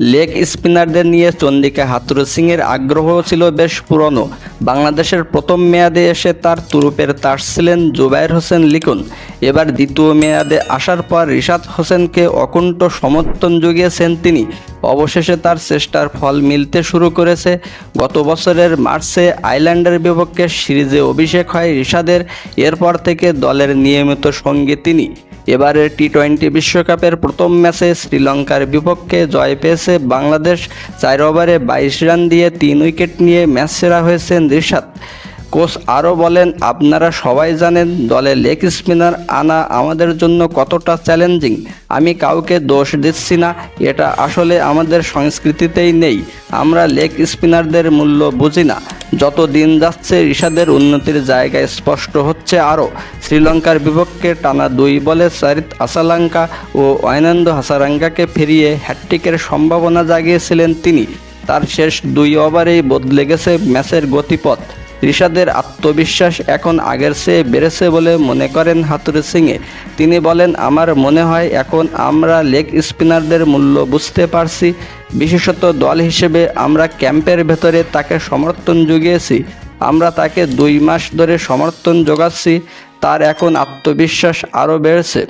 Leg স্পিনারদের নিয়ে চন্ডিকা হাতুরু সিংয়ের আগ্রহ ছিল বেশ পুরনো। বাংলাদেশের প্রথম মেয়াদে এসে তার তুরুপের তাস ছিলেন জুবাইর হোসেন লিখন। এবার দ্বিতীয় মেয়াদে আসার পর রিশাদ হোসেনকে অকুণ্ঠ সমর্থন জুগিয়েছেন তিনি। অবশেষে তার চেষ্টার ফল মিলতে শুরু করেছে। গত বছরের মার্চে আইল্যান্ডের বিপক্ষে সিরিজে অভিষেক হয় রিশাদের। এরপর থেকে দলের নিয়মিত সঙ্গে তিনি। এবারের টি টোয়েন্টি বিশ্বকাপের প্রথম ম্যাচে শ্রীলঙ্কার বিপক্ষে জয় পেয়েছে বাংলাদেশ। চার ওভারে বাইশ রান দিয়ে তিন উইকেট নিয়ে ম্যাচ সেরা হয়েছেন রিশাদ। কোচ আরও বলেন, আপনারা সবাই জানেন দলে লেগ স্পিনার আনা আমাদের জন্য কতটা চ্যালেঞ্জিং। আমি কাউকে দোষ দিচ্ছি না, এটা আসলে আমাদের সংস্কৃতিতেই নেই। আমরা লেগ স্পিনারদের মূল্য বুঝি না। যত দিন যাচ্ছে ঋষাদের উন্নতির জায়গা স্পষ্ট হচ্ছে আরও। শ্রীলঙ্কার বিপক্ষে টানা দুই বলে সারিত আসালাঙ্কা ও অয়নন্দ হাসারাঙ্গাকে ফিরিয়ে হ্যাট্রিকের সম্ভাবনা জাগিয়েছিলেন তিনি। তার শেষ দুই ওভারেই বদলে গেছে ম্যাচের গতিপথ। ঋষাদের আত্মবিশ্বাস এখন আগের চেয়ে বেড়েছে বলে মনে করেন হাতুরে সিংয়ে। তিনি বলেন, আমার মনে হয় এখন আমরা লেগ স্পিনারদের মূল্য বুঝতে পারছি। বিশেষত দল হিসেবে আমরা ক্যাম্পের ভেতরে তাকে সমর্থন জুগিয়েছি। আমরা তাকে দুই মাস ধরে সমর্থন যোগাচ্ছি তার এখন আত্মবিশ্বাস আরও বেড়েছে।